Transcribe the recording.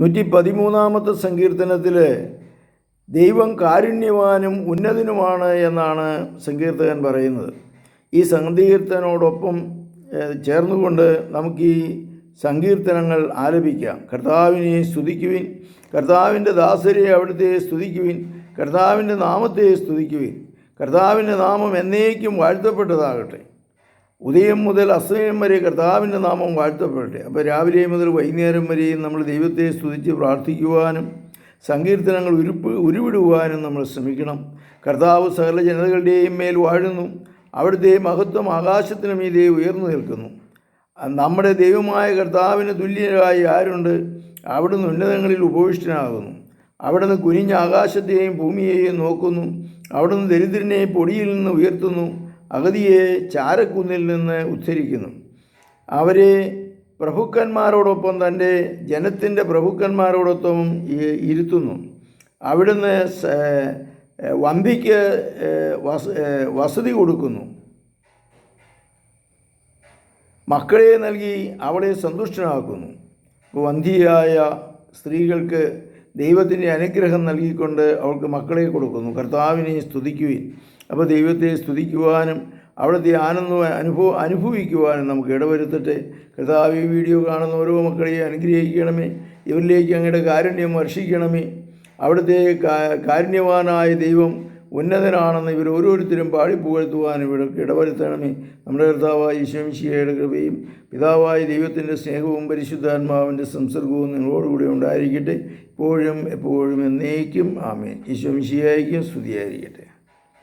നൂറ്റി പതിമൂന്നാമത്തെ സങ്കീർത്തനത്തിൽ ദൈവം കാരുണ്യവാനും ഉന്നതനുമാണ് എന്നാണ് സങ്കീർത്തകൻ പറയുന്നത്. ഈ സങ്കീർത്തനോടൊപ്പം ചേർന്നുകൊണ്ട് നമുക്ക് ഈ സങ്കീർത്തനങ്ങൾ ആലപിക്കാം. കർത്താവിനെ സ്തുതിക്കുവിൻ. കർത്താവിന്റെ ദാസരെ അവിടുത്തെ സ്തുതിക്കുവിൻ. കർത്താവിന്റെ നാമത്തെ സ്തുതിക്കുവിൻ. കർത്താവിന്റെ നാമം എന്നേക്കും വാഴ്ത്തപ്പെട്ടതാകട്ടെ. ഉദയം മുതൽ അസ്തമയം വരെ കർത്താവിന്റെ നാമം വാഴ്ത്തപ്പെടട്ടെ. അപ്പോൾ രാവിലെ മുതൽ വൈകുന്നേരം വരെയും നമ്മൾ ദൈവത്തെ സ്തുതിച്ച് പ്രാർത്ഥിക്കുവാനും സങ്കീർത്തനങ്ങൾ ഉരുപ്പ് ഉരുവിടുവാനും നമ്മൾ ശ്രമിക്കണം. കർത്താവ് സകല ജനതകളുടെയും മേൽ വാഴുന്നു. അവിടുത്തെ മഹത്വം ആകാശത്തിനു മീതെ ഉയർന്നു നിൽക്കുന്നു. നമ്മുടെ ദൈവമായ കർത്താവിന് തുല്യരായി ആരുണ്ട്? അവിടുന്ന് ഉന്നതങ്ങളിൽ ഉപവിഷ്ടനാകുന്നു അവിടുന്ന് കുനിഞ്ഞ ആകാശത്തെയും ഭൂമിയെയും നോക്കുന്നു. അവിടുന്ന് ദരിദ്രനെ പൊടിയിൽ നിന്ന് ഉയർത്തുന്നു. അഗതിയെ ചാരക്കുന്നിൽ നിന്ന് ഉദ്ധരിക്കുന്നു. അവരെ പ്രഭുക്കന്മാരോടൊപ്പം തന്റെ ജനത്തിന്റെ പ്രഭുക്കന്മാരോടൊപ്പം ഇരുത്തുന്നു. അവിടുന്ന് വമ്പിക്ക് വസതി കൊടുക്കുന്നു. മക്കളെ നൽകി അവളെ സന്തുഷ്ടനാക്കുന്നു. വന്ധിയായ സ്ത്രീകൾക്ക് ദൈവത്തിന്റെ അനുഗ്രഹം നൽകിക്കൊണ്ട് അവൾക്ക് മക്കളെ കൊടുക്കുന്നു. കർത്താവിനെ സ്തുതിക്കുവിൻ. അപ്പോൾ ദൈവത്തെ സ്തുതിക്കുവാനും അവിടുത്തെ ആനന്ദം അനുഭവ അനുഭവിക്കുവാനും നമുക്ക് ഇടവരുത്തട്ടെ. കർത്താവ് ഈ വീഡിയോ കാണുന്ന ഓരോ മക്കളെയും അനുഗ്രഹിക്കണമേ. ഇവരിലേക്ക് അങ്ങയുടെ കാരുണ്യം വർഷിക്കണമേ. അവിടുത്തെ കാരുണ്യവാനായ ദൈവം ഉന്നതനാണെന്ന് ഇവർ ഓരോരുത്തരും പാടിപ്പുകഴ്ത്തുവാൻ ഇവിടെ ഇടവരുത്തണമേ. നമ്മുടെ കർത്താവായ ഈശ്വംശിയയുടെ കൃപയും പിതാവായ ദൈവത്തിന്റെ സ്നേഹവും പരിശുദ്ധാത്മാവിന്റെ സംസർഗവും നിങ്ങളോടുകൂടി ഉണ്ടായിരിക്കട്ടെ. ഇപ്പോഴും എപ്പോഴും എന്നേക്കും ആമേൻ. ഈശ്വംശിയായിരിക്കും സ്തുതിയായിരിക്കട്ടെ.